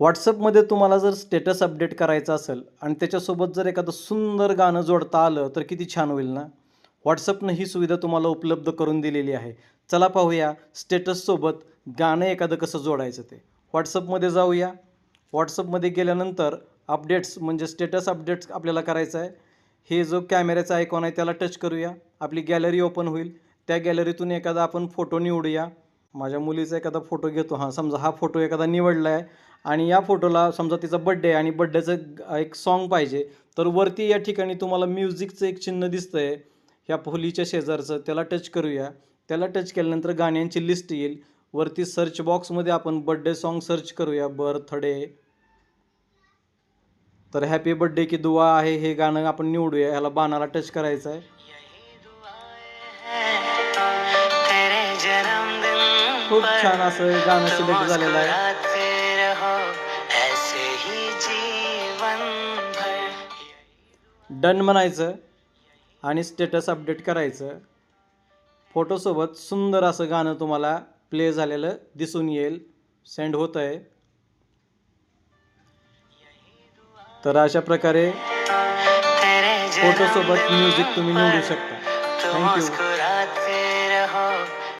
व्हॉट्सअपमध्ये तुम्हाला जर status update करायचं असेल आणि त्याच्यासोबत जर एखादं सुंदर गाणं जोडता आलं तर किती छान होईल ना? व्हॉट्सअपनं ही सुविधा तुम्हाला उपलब्ध करून दिलेली आहे. चला पाहूया स्टेटससोबत गाणं एखादं कसं जोडायचं ते. व्हॉट्सअपमध्ये जाऊया. व्हॉट्सअपमध्ये गेल्यानंतर अपडेट्स म्हणजे स्टेटस अपडेट्स आपल्याला करायचं आहे. हे जो कॅमेऱ्याचा आयकॉन आहे त्याला टच करूया. आपली गॅलरी ओपन होईल. त्या गॅलरीतून एखादा आपण फोटो निवडूया. माझ्या मुलीचा एखादा फोटो घेतो. हां समजा हा फोटो एखादा निवडला आहे आणि या फोटोला समजा तिचा बड्डे आहे आणि बड्डेचं एक सॉन्ग पाहिजे तर वरती या ठिकाणी तुम्हाला म्युझिकचं एक चिन्ह दिसतं आहे ह्या फुलीच्या शेजारचं त्याला टच करूया. त्याला टच केल्यानंतर गाण्यांची लिस्ट येईल. वरती सर्च बॉक्समध्ये आपण बड्डे सॉन्ग सर्च करूया. बर्थडे. तर हॅपी बड्डे की दुआ आहे हे गाणं आपण निवडूया. ह्याला बाणाला टच करायचं आहे खूप छान असं गाणं सिलेक्ट झालेलं आहे. रहो ऐसे ही जीवन भर। डन म्हणायचं आणि स्टेटस अपडेट करायचं. फोटोसोबत सुंदर असं गाणं तुम्हाला प्ले झालेलं दिसून येईल सेंड होत आहे तर अशा प्रकारे फोटोसोबत म्युझिक तुम्ही निवडू शकता. थँक्यू